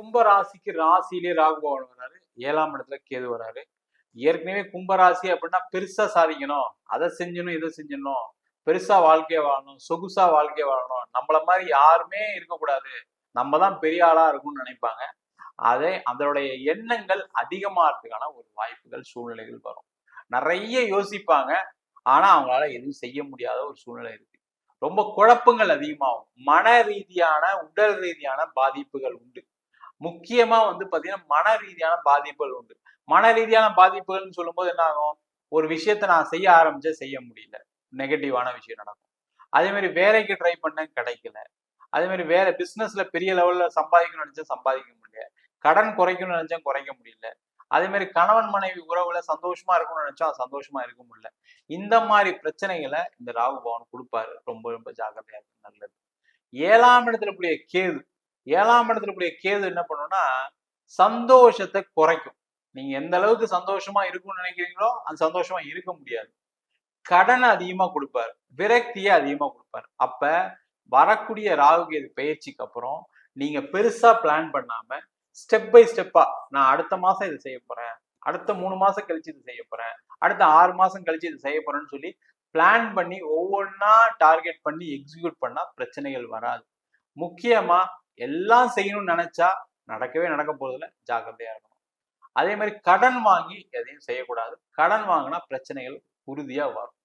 கும்பராசிக்கு ராசியிலே ராகு பகவான் வராரு. ஏழாம் இடத்துல கேது வராரு. ஏற்கனவே கும்பராசி அப்படின்னா பெருசா சாதிக்கணும். அதை செஞ்சணும் இதை செஞ்சணும் பெருசா வாழ்க்கையை வாழணும் சொகுசா வாழ்க்கையை வாழணும். நம்மள மாதிரி யாருமே இருக்கக்கூடாது. நம்ம தான் பெரிய ஆளா இருக்கும்னு நினைப்பாங்க. அதே அதனுடைய எண்ணங்கள் அதிகமாகிறதுக்கான ஒரு வாய்ப்புகள் சூழ்நிலைகள் வரும். நிறைய யோசிப்பாங்க. ஆனா அவங்களால எதுவும் செய்ய முடியாத ஒரு சூழ்நிலை இருக்கு. ரொம்ப குழப்பங்கள் அதிகமாகும். மன ரீதியான உடல் ரீதியான பாதிப்புகள் உண்டு. முக்கியமா வந்து பாத்தீங்கன்னா மன ரீதியான பாதிப்புகள் உண்டு. மன ரீதியான பாதிப்புகள்னு சொல்லும்போது என்ன ஆகும்? ஒரு விஷயத்த நான் செய்ய ஆரம்பிச்சா செய்ய முடியல. நெகட்டிவான விஷயம் நடக்கும். அதே மாதிரி வேலைக்கு ட்ரை பண்ண கிடைக்கல. அதே மாதிரி வேற பிசினஸ்ல பெரிய லெவல்ல சம்பாதிக்கணும்னு நினைச்சா சம்பாதிக்க முடியல. கடன் குறைக்கணும்னு நினைச்சா குறைக்க முடியல. அதே மாதிரி கணவன் மனைவி உறவுல சந்தோஷமா இருக்கணும்னு நினைச்சா சந்தோஷமா இருக்க முடியல. இந்த மாதிரி பிரச்சனைகளை இந்த ராகு பவன் கொடுப்பாரு. ரொம்ப ரொம்ப ஜாக்கிரதையா இருக்கு நல்லது. ஏழாம் இடத்துல கூடிய கேது ஏழாம் இடத்துல கூடிய கேது என்ன பண்ணும்னா சந்தோஷத்தை குறைக்கும். நீங்க எந்த அளவுக்கு சந்தோஷமா இருக்கும்னு நினைக்கிறீங்களோ அந்த சந்தோஷமா இருக்க முடியாது. கடனை அதிகமா கொடுப்பாரு. விரக்தியை அதிகமா கொடுப்பாரு. அப்ப வரக்கூடிய ராகு கேது பயிற்சிக்கு அப்புறம் நீங்க பெருசா பிளான் பண்ணாம ஸ்டெப் பை ஸ்டெப்பா நான் அடுத்த மாசம் இதை செய்ய போறேன். அடுத்த மூணு மாசம் கழிச்சு இதை செய்ய போறேன். அடுத்த ஆறு மாசம் கழிச்சு இதை செய்ய போறேன்னு சொல்லி பிளான் பண்ணி ஒவ்வொன்றா டார்கெட் பண்ணி எக்ஸிக்யூட் பண்ணா பிரச்சனைகள் வராது. முக்கியமா எல்லாம் செய்யணும்னு நினைச்சா நடக்கவே நடக்க போறதுல ஜாக்கிரதையா இருக்கணும். அதே மாதிரி கடன் வாங்கி எதையும் செய்யக்கூடாது. கடன் வாங்கினா பிரச்சனைகள் உறுதியா வரும்.